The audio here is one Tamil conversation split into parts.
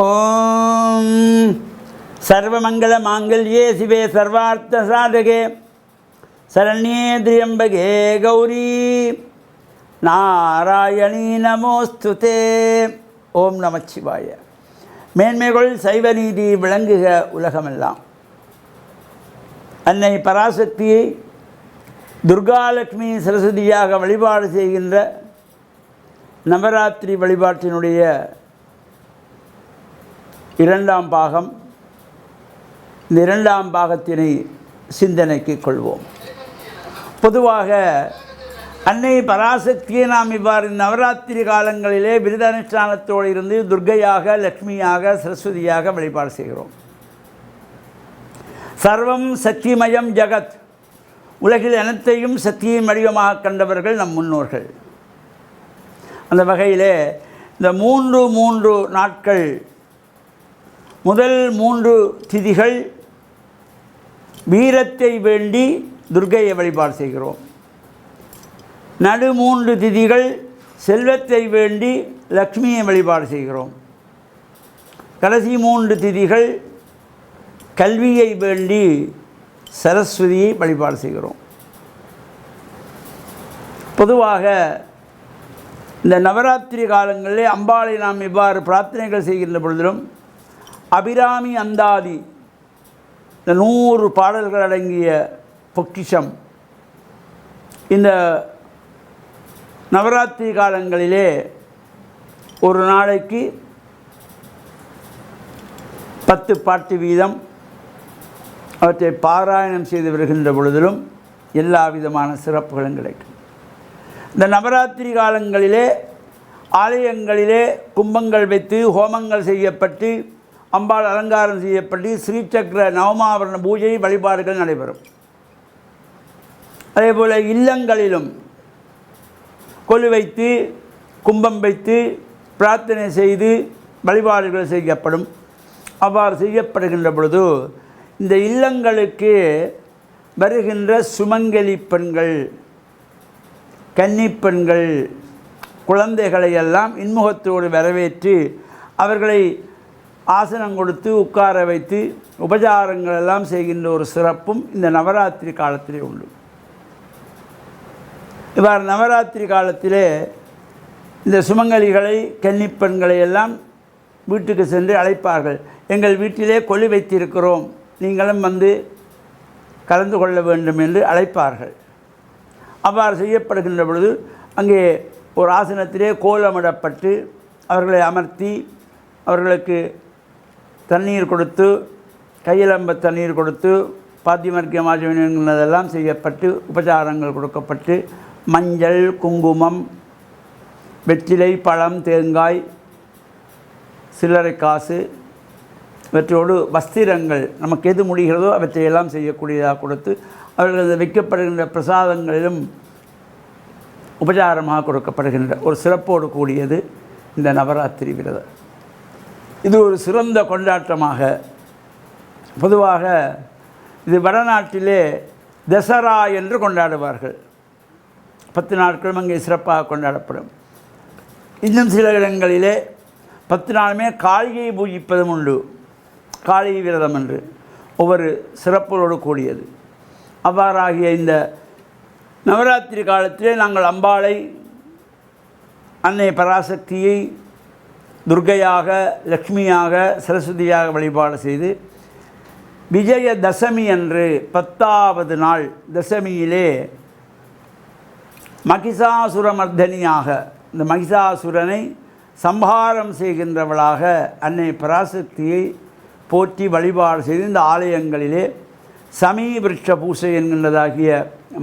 ஓம். சர்வமங்கள மாங்கல்யே சிவே சர்வார்த்த சாதகே. சரண்யே திரியம்பகே கௌரி. நாராயணி நமோஸ்துதே ஓம் நமச்சிவாய. மேன்மைகள் சைவ நீதி விளங்குக உலகமெல்லாம். அன்னை பராசக்தியை துர்காலட்சுமி சரஸ்வதியாக வழிபாடு செய்கின்ற நவராத்திரி வழிபாட்டினுடைய இரண்டாம் பாகம் இந்த இரண்டாம் பாகத்தினை சிந்தனைக்கு கொள்வோம். பொதுவாக அன்னை பராசக்தியை நாம் இவ்வாறு நவராத்திரி காலங்களிலே விருதானுஷ்டானத்தோடு இருந்து துர்க்கையாக லக்ஷ்மியாக சரஸ்வதியாக வழிபாடு செய்கிறோம். சர்வம் சக்திமயம் ஜகத். உலகில் அனைத்தையும் சக்தியின் வடிவமாக கண்டவர்கள் நம் முன்னோர்கள். அந்த வகையிலே இந்த மூன்று மூன்று நாட்கள் முதல் மூன்று திதிகள் வீரத்தை வேண்டி துர்கையை வழிபாடு செய்கிறோம். நடு மூன்று திதிகள் செல்வத்தை வேண்டி லக்ஷ்மியை வழிபாடு செய்கிறோம். கடைசி மூன்று திதிகள் கல்வியை வேண்டி சரஸ்வதியை வழிபாடு செய்கிறோம். பொதுவாக இந்த நவராத்திரி காலங்களிலே அம்பாளை நாம் இவ்வாறு பிரார்த்தனைகள் செய்கின்ற பொழுதிலும் அபிராமி அந்தாதி. இந்த நூறு பாடல்கள் அடங்கிய பொக்கிஷம். இந்த நவராத்திரி காலங்களிலே ஒரு நாளைக்கு பத்து பாட்டு வீதம் அவற்றை பாராயணம் செய்து வருகின்ற பொழுதிலும் எல்லா விதமான சிறப்புகளும் கிடைக்கும். இந்த நவராத்திரி காலங்களிலே ஆலயங்களிலே கும்பங்கள் வைத்து ஹோமங்கள் செய்யப்பட்டு அம்பாள் அலங்காரம் செய்யப்பட்டு ஸ்ரீசக்கர நவமாவரண பூஜை வழிபாடுகள் நடைபெறும். அதேபோல் இல்லங்களிலும் கொலு வைத்து கும்பம் வைத்து பிரார்த்தனை செய்து வழிபாடுகள் செய்யப்படும். அவ்வாறு செய்யப்படுகின்ற பொழுது இந்த இல்லங்களுக்கு வருகின்ற சுமங்கலி பெண்கள் கன்னிப்பெண்கள் குழந்தைகளை எல்லாம் இன்முகத்தோடு வரவேற்று அவர்களை ஆசனம் கொடுத்து உட்கார வைத்து உபச்சாரங்கள் எல்லாம் செய்கின்ற ஒரு சிறப்பும் இந்த நவராத்திரி காலத்திலே உண்டு. இவ்வாறு நவராத்திரி காலத்திலே இந்த சுமங்கலிகளை கன்னிப்பெண்களை எல்லாம் வீட்டுக்கு சென்று அழைப்பார்கள். எங்கள் வீட்டிலே கொலி வைத்திருக்கிறோம். நீங்களும் வந்து கலந்து கொள்ள வேண்டும் என்று அழைப்பார்கள். அவ்வாறு செய்யப்படுகின்ற பொழுது அங்கே ஒரு ஆசனத்திலே கோலமிடப்பட்டு அவர்களை அமர்த்தி அவர்களுக்கு தண்ணீர் கொடுத்து கையிலம்ப தண்ணீர் கொடுத்து பாத்திமர்க்கிய மாஜவினதெல்லாம் செய்யப்பட்டு உபச்சாரங்கள் கொடுக்கப்பட்டு மஞ்சள் குங்குமம் வெற்றிலை பழம் தேங்காய் சில்லறை காசு இவற்றோடு வஸ்திரங்கள் நமக்கு எது முடிகிறதோ அவற்றையெல்லாம் செய்யக்கூடியதாக கொடுத்து அவர்கள் அந்த வைக்கப்படுகின்ற பிரசாதங்களிலும் உபச்சாரமாக கொடுக்கப்படுகின்ற ஒரு சிறப்போடு கூடியது இந்த நவராத்திரி விரதம். இது ஒரு சிறந்த கொண்டாட்டமாக. பொதுவாக இது வடநாட்டிலே தசரா என்று கொண்டாடுவார்கள். பத்து நாட்களும் அங்கே சிறப்பாக கொண்டாடப்படும். இன்னும் சில இடங்களிலே பத்து நாளுமே காளியை பூஜிப்பதும் உண்டு. காளி விரதம் என்று. ஒவ்வொரு சிறப்புகளோடு கூடியது. அவ்வாறாகிய இந்த நவராத்திரி காலத்திலே நாங்கள் அம்பாளை அன்னை பராசக்தியை துர்கையாக லக்ஷ்மியாக சரஸ்வதியாக வழிபாடு செய்து விஜய தசமி அன்று பத்தாவது நாள் தசமியிலே மகிஷாசுரமர்தனியாக இந்த மகிஷாசுரனை சம்ஹாரம் செய்கின்றவளாக அன்னை பராசக்தியை போற்றி வழிபாடு செய்து இந்த ஆலயங்களிலே சமீவிருட்ச பூசை என்கின்றதாகிய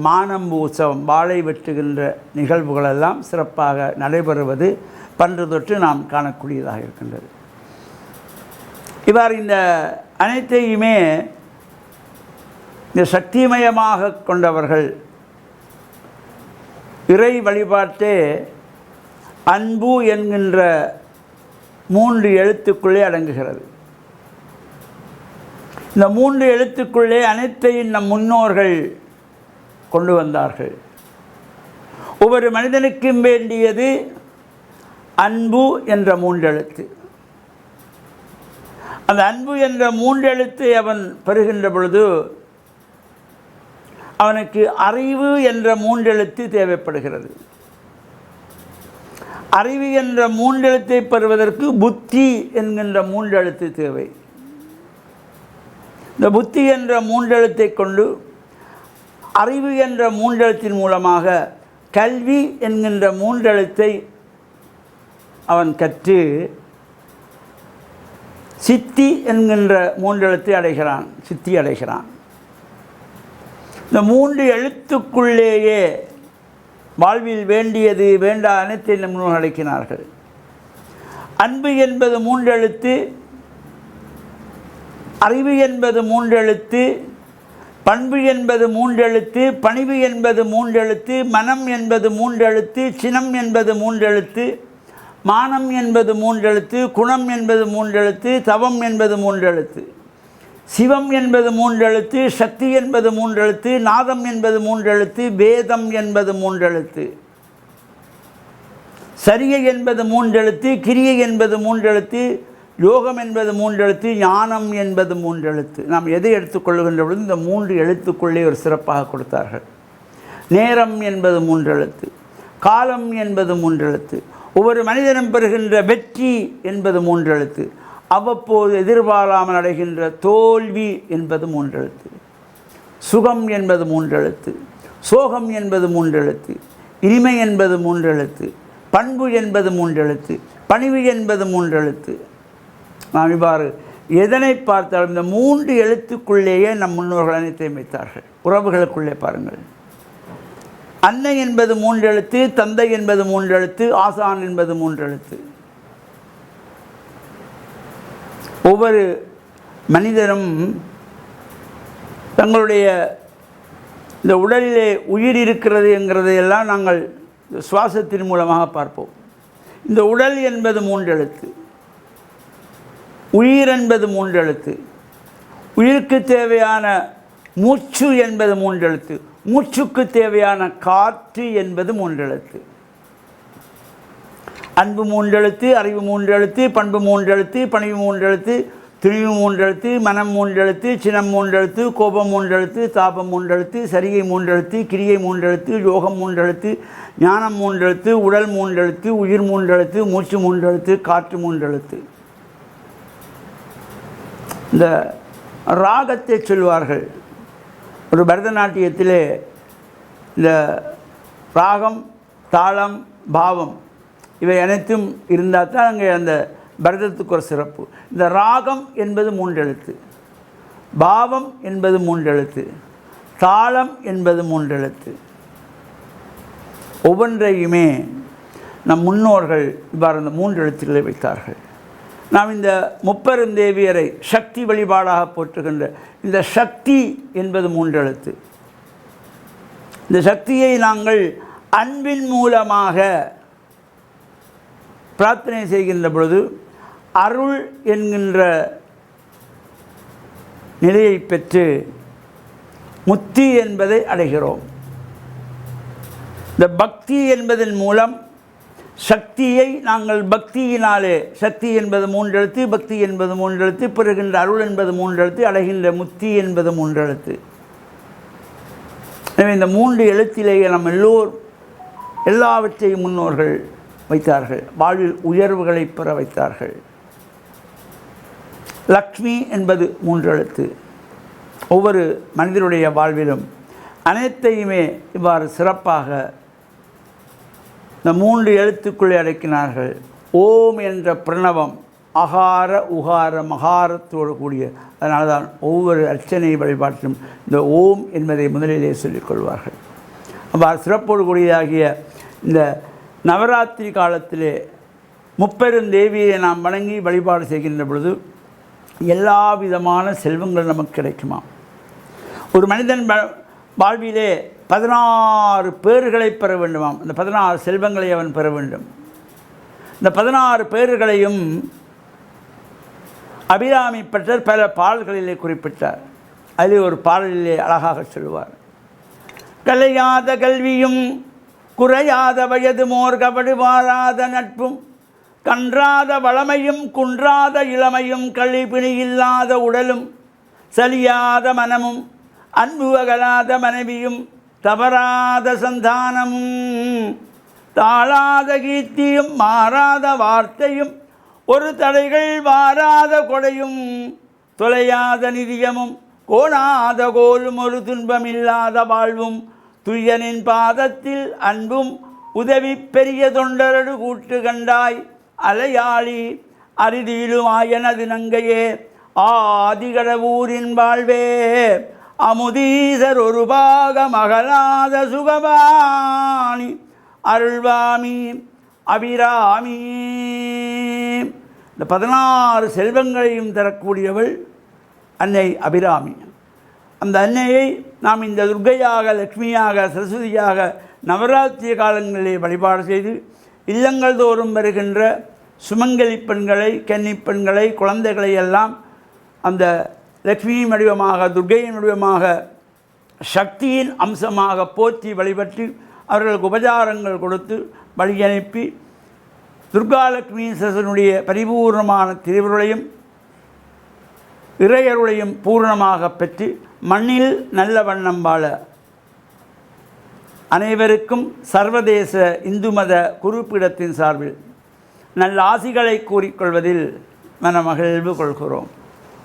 மானம்பு உற்சவம் வாழை வெட்டுகின்ற நிகழ்வுகளெல்லாம் சிறப்பாக நடைபெறுவது. பன்று தொற்று நாம் காணக்கூடியதாக இருக்கின்றது. இவ்வாறு இந்த அனைத்தையுமே இந்த சக்திமயமாக கொண்டவர்கள் இறை வழிபாட்டே அன்பு என்கின்ற மூன்று எழுத்துக்குள்ளே அடங்குகிறது. இந்த மூன்று எழுத்துக்குள்ளே அனைத்தையும் நம் முன்னோர்கள் கொண்டு வந்தார்கள். ஒவ்வொரு மனிதனுக்கும் வேண்டியது அன்பு என்ற மூன்றெழுத்து. அந்த அன்பு என்ற மூன்றெழுத்தை அவன் பெறுகின்ற பொழுது அவனுக்கு அறிவு என்ற மூன்றெழுத்து தேவைப்படுகிறது. அறிவு என்ற மூன்றெழுத்தை பெறுவதற்கு புத்தி என்கின்ற மூன்றெழுத்து தேவை. இந்த புத்தி என்ற மூன்றெழுத்தை கொண்டு அறிவு என்ற மூன்றெழுத்தின் மூலமாக கல்வி என்கின்ற மூன்றெழுத்தை அவன் கற்று சித்தி என்கின்ற மூன்றெழுத்தை அடைகிறான் சித்தி அடைகிறான். இந்த மூன்று எழுத்துக்குள்ளேயே வாழ்வில் வேண்டியது வேண்டா அனைத்தை நம் அழைக்கிறார்கள் அன்பு என்பது மூன்றெழுத்து அறிவு என்பது மூன்றெழுத்து பண்பு என்பது மூன்றெழுத்து பணிவு என்பது மூன்றெழுத்து மனம் என்பது மூன்றெழுத்து சினம் என்பது மூன்றெழுத்து மானம் என்பது மூன்றெழுத்து குணம் என்பது மூன்றெழுத்து தவம் என்பது மூன்றெழுத்து சிவம் என்பது மூன்றெழுத்து சக்தி என்பது மூன்றெழுத்து நாதம் என்பது மூன்றெழுத்து வேதம் என்பது மூன்றெழுத்து சரியை என்பது மூன்றெழுத்து கிரியை என்பது மூன்றெழுத்து யோகம் என்பது மூன்றெழுத்து ஞானம் என்பது மூன்றெழுத்து நாம் எதை எடுத்துக்கொள்ளுகின்ற பொழுது இந்த மூன்று எழுத்துக்குள்ளே ஒரு சிறப்பாக கொடுத்தார்கள் நேரம் என்பது மூன்றெழுத்து காலம் என்பது மூன்றெழுத்து ஒவ்வொரு மனிதனும் பெறுகின்ற வெற்றி என்பது மூன்றெழுத்து. அவ்வப்போது எதிர்பாராமல் அடைகின்ற தோல்வி என்பது மூன்றெழுத்து. சுகம் என்பது மூன்றெழுத்து. சோகம் என்பது மூன்றெழுத்து. இனிமை என்பது மூன்றெழுத்து. பண்பு என்பது மூன்றெழுத்து. பணிவு என்பது மூன்றெழுத்து. நாம் இவ்வாறு எதனை பார்த்தாலும் இந்த மூன்று எழுத்துக்குள்ளேயே நம் முன்னோர்கள் அனைத்தையும் வைத்தார்கள். உறவுகளுக்குள்ளே பாருங்கள். அன்னை என்பது மூன்றெழுத்து தந்தை என்பது மூன்று எழுத்து ஆசான் என்பது மூன்று எழுத்து ஒவ்வொரு மனிதரும் தங்களுடைய இந்த உடலிலே உயிர் இருக்கிறது என்கிறதையெல்லாம் நாங்கள் சுவாசத்தின் மூலமாக பார்ப்போம். இந்த உடல் என்பது மூன்றெழுத்து. உயிர் என்பது மூன்று எழுத்து உயிருக்கு தேவையான மூச்சு என்பது மூன்றெழுத்து. மூச்சுக்கு தேவையான காற்று என்பது மூன்றெழுத்து. அன்பு மூன்றெழுத்து அறிவு மூன்றெழுத்து பண்பு மூன்றெழுத்து பணிவு மூன்றெழுத்து துணிவு மூன்றெழுத்து மனம் மூன்றெழுத்து சினம் மூன்றெழுத்து கோபம் மூன்றெழுத்து தாபம் மூன்றெழுத்து சரிகை மூன்றெழுத்து கிரியை மூன்றெழுத்து யோகம் மூன்றெழுத்து ஞானம் மூன்றெழுத்து உடல் மூன்றெழுத்து உயிர் மூன்றெழுத்து மூச்சு மூன்றெழுத்து காற்று மூன்றெழுத்து. இந்த ராகத்தை சொல்வார்கள். ஒரு பரதநாட்டியத்திலே இந்த ராகம் தாளம் பாவம் இவை அனைத்தும் இருந்தால் தான் அங்கே அந்த பரதத்துக்கு ஒரு சிறப்பு. இந்த ராகம் என்பது மூன்றெழுத்து பாவம் என்பது மூன்றெழுத்து தாளம் என்பது மூன்றெழுத்து ஒவ்வொன்றையுமே நம் முன்னோர்கள் இவ்வாறு அந்த மூன்று எழுத்துக்களை வைத்தார்கள். நாம் இந்த முப்பெருந்தேவியரை சக்தி வழிபாடாக போற்றுகின்ற இந்த சக்தி என்பது மூன்றெழுத்து. இந்த சக்தியை நாங்கள் அன்பின் மூலமாக பிரார்த்தனை செய்கின்ற பொழுது அருள் என்கின்ற நிலையை பெற்று முத்தி என்பதை அடைகிறோம். இந்த பக்தி என்பதன் மூலம் சக்தியை நாங்கள் பக்தியினாலே சக்தி என்பது மூன்றெழுத்து பக்தி என்பது மூன்றெழுத்து பெறுகின்ற அருள் என்பது மூன்றெழுத்து அடைகின்ற முத்தி என்பது மூன்றெழுத்து. எனவே இந்த மூன்று எழுத்திலேயே நம் எல்லோர் எல்லாவற்றையும் முன்னோர்கள் வைத்தார்கள். வாழ்வில் உயர்வுகளை பெற வைத்தார்கள். லக்ஷ்மி என்பது மூன்றெழுத்து. ஒவ்வொரு மனிதனுடைய வாழ்விலும் அனைத்தையுமே இவ்வாறு சிறப்பாக இந்த மூன்று எழுத்துக்குள்ளே அடக்கினார்கள். ஓம் என்ற பிரணவம் அகார உகார மகாரத்தோடு கூடிய அதனால தான் ஒவ்வொரு அர்ச்சனை வழிபாட்டிலும் இந்த ஓம் என்பதை முதலிலே சொல்லிக் கொள்வார்கள். அவ்வாறு சிறப்போடு கூடியதாகிய இந்த நவராத்திரி காலத்திலே முப்பெரும் தேவியை நாம் வணங்கி வழிபாடு செய்கின்ற பொழுது எல்லா விதமான செல்வங்கள் நமக்கு கிடைக்குமா ஒரு மனிதன் வாழ்விலே பதினாறு பேர்களை பெற வேண்டுமாம். இந்த பதினாறு செல்வங்களை அவன் பெற வேண்டும். இந்த பதினாறு பேர்களையும் அபிராமி பட்டர் பல பாடல்களிலே குறிப்பிட்டார். அதில் ஒரு பாடலிலே அழகாக சொல்லுவார். கலையாத கல்வியும் குறையாத வயது மோர் வாராத நட்பும் கன்றாத வளமையும் குன்றாத இளமையும் கழிப்பிணி இல்லாத உடலும் சலியாத மனமும் அன்பு அகலாத மனைவியும் தவறாத சந்தானமும் தாழாத கீர்த்தியும் மாறாத வார்த்தையும் ஒரு தடைகள் வாராத கொடையும் தொலையாத நிதியமும் கோணாத கோலும் ஒரு துன்பமில்லாத வாழ்வும் துய்யனின் பாதத்தில் அன்பும் உதவி பெரிய தொண்டரடு கூட்டு கண்டாய் அலையாளி அரிதியிலும் ஆயனது நங்கையே ஆதிகடவூரின் வாழ்வே. அமுதீசர் ஒரு பாக மகளாத சுகபாணி. அருள்வாமி அபிராமி. இந்த பதினாறு செல்வங்களையும் தரக்கூடியவள் அன்னை அபிராமி. அந்த அன்னையை நாம் இந்த துர்க்கையாக லக்ஷ்மியாக சரஸ்வதியாக நவராத்திரி காலங்களிலே வழிபாடு செய்து இல்லங்கள் தோறும் வருகின்ற சுமங்கலி பெண்களை கன்னிப் பெண்களை குழந்தைகளை எல்லாம் அந்த லக்ஷ்மியின் வடிவமாக துர்க்கையின் வடிவமாக சக்தியின் அம்சமாக போற்றி வழிபட்டு அவர்களுக்கு உபச்சாரங்கள் கொடுத்து வழி அனுப்பி துர்காலட்சுமி சசனுடைய பரிபூர்ணமான திருவருளையும் இறையருளையும் பூர்ணமாக பெற்று மண்ணில் நல்ல வண்ணம் வாழ அனைவருக்கும் சர்வதேச இந்து மத குறுப்பிடத்தின் சார்பில் நல்ல ஆசிகளை கூறிக்கொள்வதில் மனமகிழ்வு கொள்கிறோம்.